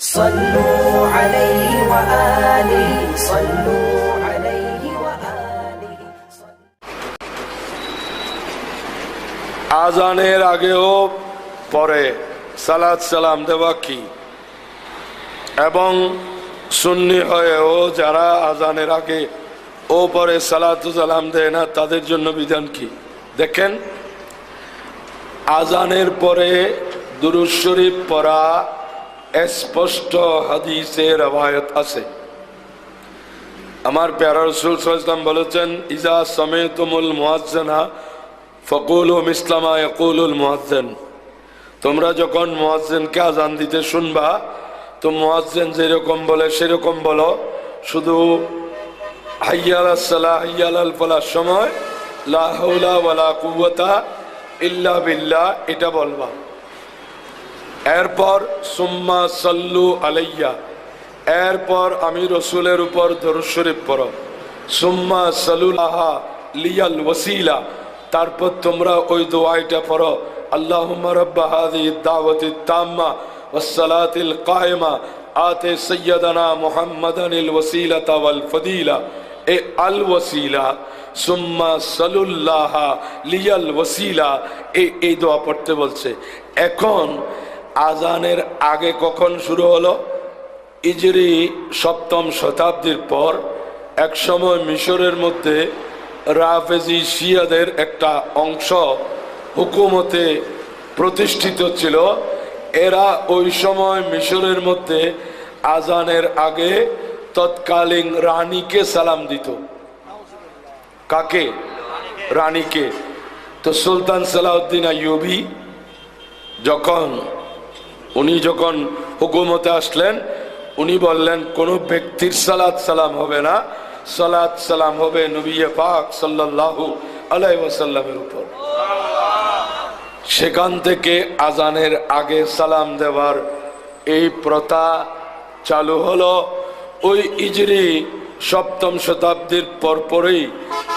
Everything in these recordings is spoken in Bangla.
صلوا عليه وآله صلوا عليه وآله আজানের আগেও পরে সালাদ সালাম দেওয়া কি এবং সুন্নি হয়েও যারা আজানের আগে ও পরে সালাত সালাম দেয় না তাদের জন্য বিধান কি দেখেন আজানের পরে দুরুজ শরীফ পড়া স্পষ্ট হাদিসের রবায়ত আছে। আমার প্যারা রসুল সাল্লাম বলেছেন, ইজা সমেতমুল মুয়াজ্জানা ফকুল ও ইসলামা ইকুলুল মুয়াজ্জান তোমরা যখন মুয়াজ্জিনকে আজান দিতে শুনবা, তো মুয়াজ্জিন যেরকম বলে সেরকম বলো, শুধু হাইয়াল সালাহ হাইয়াল ফলার সময়, লা হাওলা ওয়ালা কুওয়াতা ইল্লা বিল্লা এটা বলবা। এরপর সুম্মা সাল্লু আলাইয়া, এরপর আমি রসুলের উপর শরীফ পড়ো। সুম্মা সালুলাহা লিয়াল ওসিলা তারপর তোমরা ওই দোয়াইটা পড়ো আল্লাহ রাব্বা হাযিহি দাওয়াতি তাম্মা ওয়াসসালাতিল কায়েমা, আতে সাইয়্যিদানা মুহাম্মাদানিল ওয়াসিলাতা ওয়াল ফাদিলা। এ আল ওয়াসিলা, সুম্মা সালুল্লাহা লিয়াল ওয়াসিলা এই এই দোয়া পড়তে বলছে। এখন আজানের আগে কখন শুরু হলো? ইজরি সপ্তম শতাব্দীর পর এক সময় মিশরের মধ্যে রাফেজি শিয়াদের একটা অংশ হুকুমতে প্রতিষ্ঠিত ছিল। এরা ওই সময় মিশরের মধ্যে আজানের আগে তৎকালীন রানীকে সালাম দিত। কাকে? রানীকে। তো সুলতান সালাউদ্দিন আইয়ুবি যখন উনি যখন হুকুমতে আসলেন, উনি বললেন, কোন ব্যক্তির সালাত সালাম হবে না। সালাত সালাম হবে নবিয়ে পাক সাল্লাল্লাহু আলাইহি ওয়াসাল্লামের উপর। সেখান থেকে আজানের আগে সালাম দেওয়ার এই প্রথা চালু হলো। ওই ইজরি সপ্তম শতাব্দীর পরপরই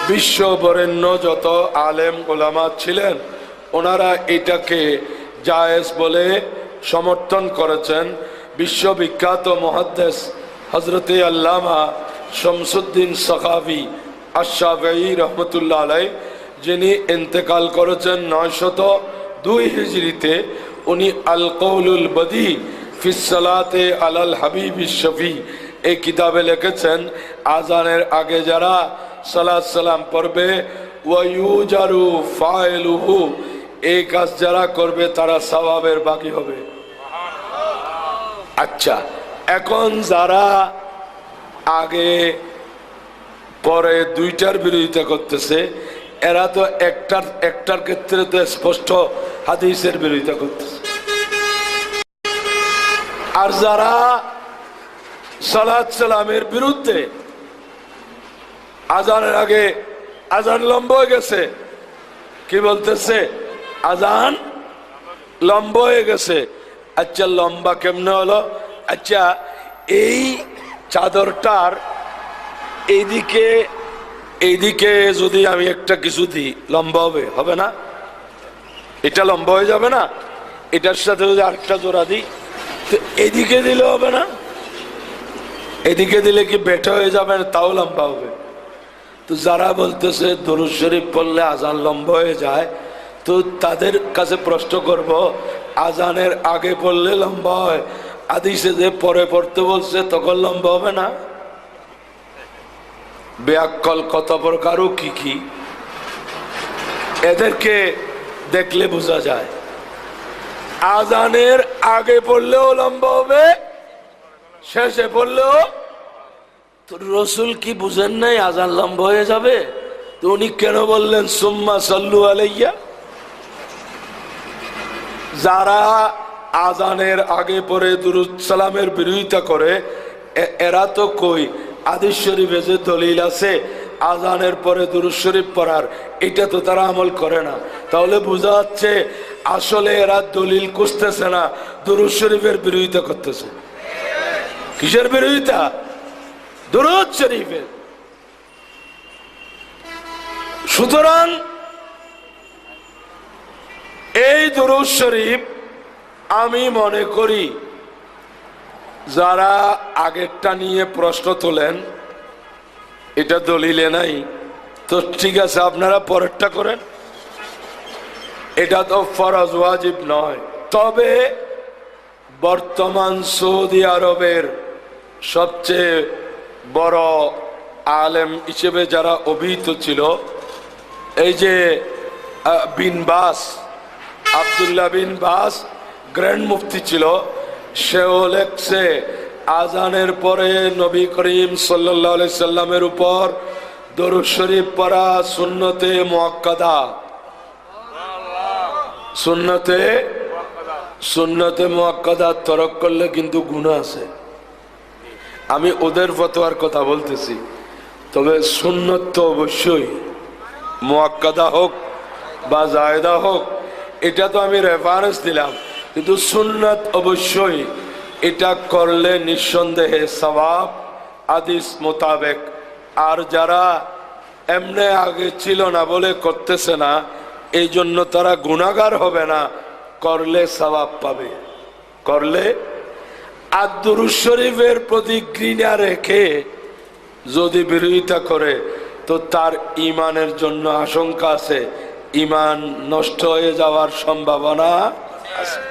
বিশ্ব বরেণ্য যত আলেম ওলামা ছিলেন, ওনারা এটাকে জায়েজ বলে সমর্থন করেছেন বিশ্ববিখ্যাত মহাদ্দেশ হজরতে আল্লামা শমসুদ্দিন সখাবি আশাফি রহমতুল্লাহ আলাই যিনি ইন্তেকাল করেছেন নয়শত দুই হিজড়িতে, উনি আল কৌলুল বদি ফিসালাতে আলাল হাবিব শফি। এই কিতাবে লিখেছেন আজানের আগে যারা সালাত সালাম পড়বে ওয়ুজারু ফাইলুহু এই কাজ যারা করবে, তারা সওয়াবের বাকি হবে। আচ্ছা এখন যারা আগে, পরে দুইটার বিরোধিতা করতেছে, এরা তো একটার একটার ক্ষেত্রে তো স্পষ্ট হাদিসের বিরোধিতা করতেছে। আর যারা সালাদ সালামের বিরুদ্ধে আজানের আগে, আজান লম্ব হয়ে গেছে, কি বলতেছে? আজান লম্বা হয়ে গেছে। আচ্ছা লম্বা কেমনে হলো? আচ্ছা এই চাদরটার এইদিকে এইদিকে যদি আমি একটা কিছু দিই, লম্বা হবে হবে না? এটা লম্বা হয়ে যাবে না? এটার সাথে যদি আরেকটা জোড়া দিই, তো এদিকে দিলে হবে না? এদিকে দিলে কি বেটা হয়ে যাবে না? তাও লম্বা হবে। তো যারা বলতেছে, দরুদ শরীফ পড়লে আজান লম্বা হয়ে যায় তো তাদের কাছে প্রশ্ন করব, আজানের আগে পড়লে লম্বা হয় আদিসে যে পরে পড়তে বলছে তখন লম্বা হবে না? ব্যাকল কত প্রকার কি কি? এদেরকে দেখলে বোঝা যায়। আজানের আগে পড়লেও লম্বা হবে, শেষে পড়লেও রসুল কি বুঝেন নাই আজান লম্বা হয়ে যাবে? তো উনি কেন বললেন, সুম্মা সাল্লু আলাইয়া যারা আজানের আগে পরে সালামের বিরোধিতা করে এরা তো কই? আদিস শরীফে যে দলিল আছে, আজানের পরে দুরুদ শরীফ পড়ার, এটা তো তারা আমল করে না। তাহলে বোঝা যাচ্ছে আসলে এরা দলিল খুঁজতেছে না, দুরুদ শরীফের বিরোধিতা করতেছে। কিসের বিরোধিতা? দুরুদ শরীফের। সুতরাং দুরুদ শরীফ আমি মনে করি যারা আগেরটা নিয়ে প্রশ্ন তোলেন, এটা দলিলে নাই। তো ঠিক আছে, আপনারা পরেরটা করেন। এটা তো ফরজ ওয়াজিব নয়। তবে বর্তমান সৌদি আরবের সবচেয়ে বড় আলেম হিসেবে যারা অভিহিত ছিল, এই যে বিনবাস বাস আবদুল্লাহ বিন বাস গ্র্যান্ড মুফতি ছিল। সেও লেখছে, আজানের পরে নবী করিম সাল্লাহ সাল্লামের উপর দরুদ শরীফ পড়া সুন্নতে মোয়াক্কাদা। সুন্নতে সুন্নতে মোয়াক্কাদা তরক করলে কিন্তু গুণা আছে। আমি ওদের ফতোয়ার কথা বলতেছি, তবে সুন্নত তো অবশ্যই। মোয়াক্কাদা হোক বা জায়দা হোক এটা তো আমি রেফারেন্স দিলাম। কিন্তু সুন্নত অবশ্যই এটা করলে নিঃসন্দেহে সবাব আদিস মোতাবেক। আর যারা এমনি আগে ছিল না বলে করতেছে না এই জন্য তারা গুণাগার হবে না, করলে সবাব পাবে। করলে আর দুরুজ শরীফের প্রতি ঘৃণা রেখে যদি বিরোধিতা করে, তো তার ইমানের জন্য আশঙ্কা আছে। ইমান নষ্ট হয়ে যাওয়ার সম্ভাবনা আছে।